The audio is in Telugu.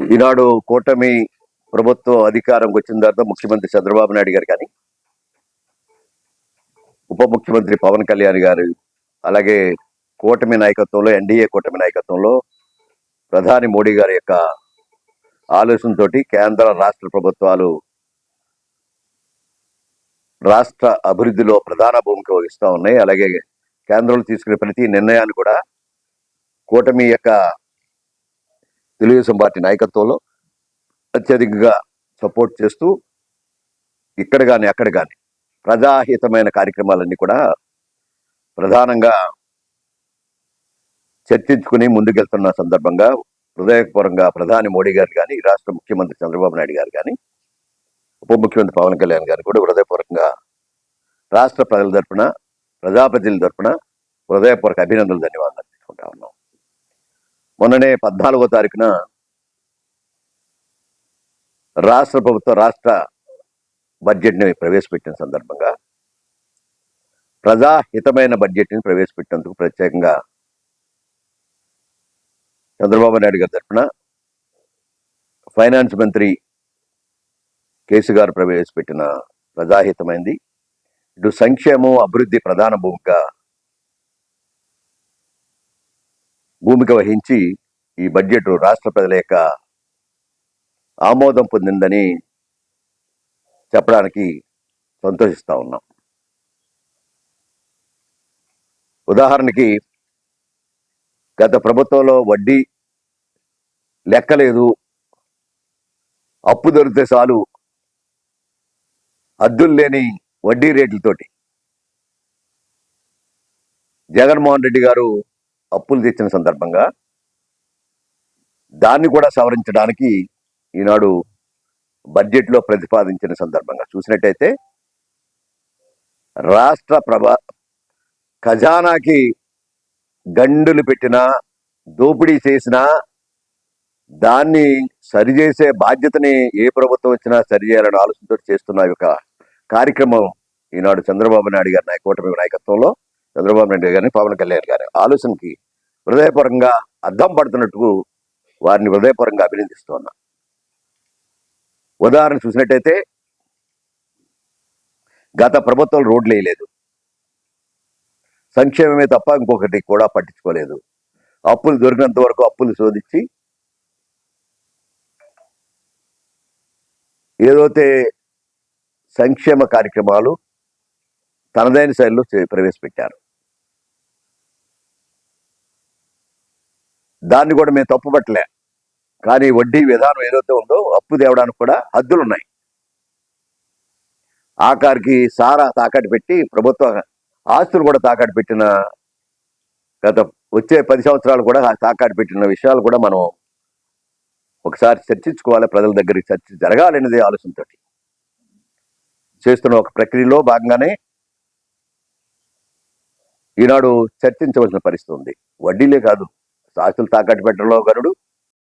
ఈనాడు కూటమి ప్రభుత్వం అధికారంకి వచ్చిన తర్వాత ముఖ్యమంత్రి చంద్రబాబు నాయుడు గారు కానీ ఉప ముఖ్యమంత్రి పవన్ కళ్యాణ్ గారు అలాగే కూటమి నాయకత్వంలో ఎన్డీఏ కూటమి నాయకత్వంలో ప్రధాని మోడీ గారి యొక్క ఆలోచనతోటి కేంద్ర రాష్ట్ర ప్రభుత్వాలు రాష్ట్ర అభివృద్ధిలో ప్రధాన భూమిక వహిస్తూ ఉన్నాయి. అలాగే కేంద్రంలో తీసుకునే ప్రతి నిర్ణయాన్ని కూడా కూటమి యొక్క తెలుగుదేశం పార్టీ నాయకత్వంలో అత్యధికంగా సపోర్ట్ చేస్తూ ఇక్కడ కానీ అక్కడ కానీ ప్రజాహితమైన కార్యక్రమాలన్నీ కూడా ప్రధానంగా చర్చించుకుని ముందుకెళ్తున్న సందర్భంగా హృదయపూర్వంగా ప్రధాని మోడీ గారు కానీ రాష్ట్ర ముఖ్యమంత్రి చంద్రబాబు నాయుడు గారు కానీ ఉప ముఖ్యమంత్రి పవన్ కళ్యాణ్ గారు కూడా హృదయపూర్వకంగా రాష్ట్ర ప్రజల తరఫున ప్రజాప్రతినిధుల తరపున హృదయపూర్వక అభినందనలు ధన్యవాదాలు. మొన్ననే పద్నాలుగో తారీఖున రాష్ట్ర ప్రభుత్వం రాష్ట్ర బడ్జెట్ని ప్రవేశపెట్టిన సందర్భంగా ప్రజాహితమైన బడ్జెట్ని ప్రవేశపెట్టినందుకు ప్రత్యేకంగా చంద్రబాబు నాయుడు గారి తరఫున ఫైనాన్స్ మంత్రి కేసు గారు ప్రవేశపెట్టిన ప్రజాహితమైంది. ఇటు సంక్షేమం అభివృద్ధి ప్రధాన భూమిక భూమిక వహించి ఈ బడ్జెట్ రాష్ట్ర ప్రజల యొక్క ఆమోదం పొందిందని చెప్పడానికి సంతోషిస్తూ ఉన్నాం. ఉదాహరణకి గత ప్రభుత్వంలో వడ్డీ లెక్కలేదు అప్పు దొరికితే చాలు హద్దులు లేని వడ్డీ రేట్లతోటి. జగన్మోహన్ రెడ్డి గారు అప్పులు తెచ్చిన సందర్భంగా దాన్ని కూడా సవరించడానికి ఈనాడు బడ్జెట్లో ప్రతిపాదించిన సందర్భంగా చూసినట్టయితే రాష్ట్ర ప్రభా ఖజానాకి గండులు పెట్టినా దోపిడీ చేసినా దాన్ని సరిచేసే బాధ్యతని ఏ ప్రభుత్వం వచ్చినా సరిచేయాలని ఆలోచనతో చేస్తున్న ఒక యొక్క కార్యక్రమం ఈనాడు చంద్రబాబు నాయుడు గారి నాయ- కూటమి నాయకత్వంలో చంద్రబాబు నాయుడు గారిని పవన్ కళ్యాణ్ గారు ఆలోచనకి హృదయపరంగా అద్దం పడుతున్నట్టు వారిని హృదయపరంగా అభినందిస్తున్నా. ఉదాహరణ చూసినట్టయితే గత ప్రభుత్వం రోడ్లు వేయలేదు. సంక్షేమమే తప్ప ఇంకొకటి కూడా పట్టించుకోలేదు. అప్పులు దొరికినంత వరకు అప్పులు శోధించి ఏదైతే సంక్షేమ కార్యక్రమాలు తనదైన శైలిలో ప్రవేశపెట్టారు. దాన్ని కూడా మేము తప్పుపట్టలే. కానీ వడ్డీ విధానం ఏదైతే ఉందో అప్పు తేవడానికి కూడా హద్దులు ఉన్నాయి ఆఖరికి సారా తాకట్టు పెట్టి ప్రభుత్వ ఆస్తులు కూడా తాకట్టు పెట్టిన గత వచ్చే పది సంవత్సరాలు కూడా తాకట్టు పెట్టిన విషయాలు కూడా మనం ఒకసారి చర్చించుకోవాలి ప్రజల దగ్గరికి చర్చ జరగాలనేది ఆలోచనతో చేస్తున్న ఒక ప్రక్రియలో భాగంగానే ఈనాడు చర్చించవలసిన పరిస్థితి ఉంది. వడ్డీలే కాదు ఆస్తులు తాకట్టు పెట్టడంలో గరుడు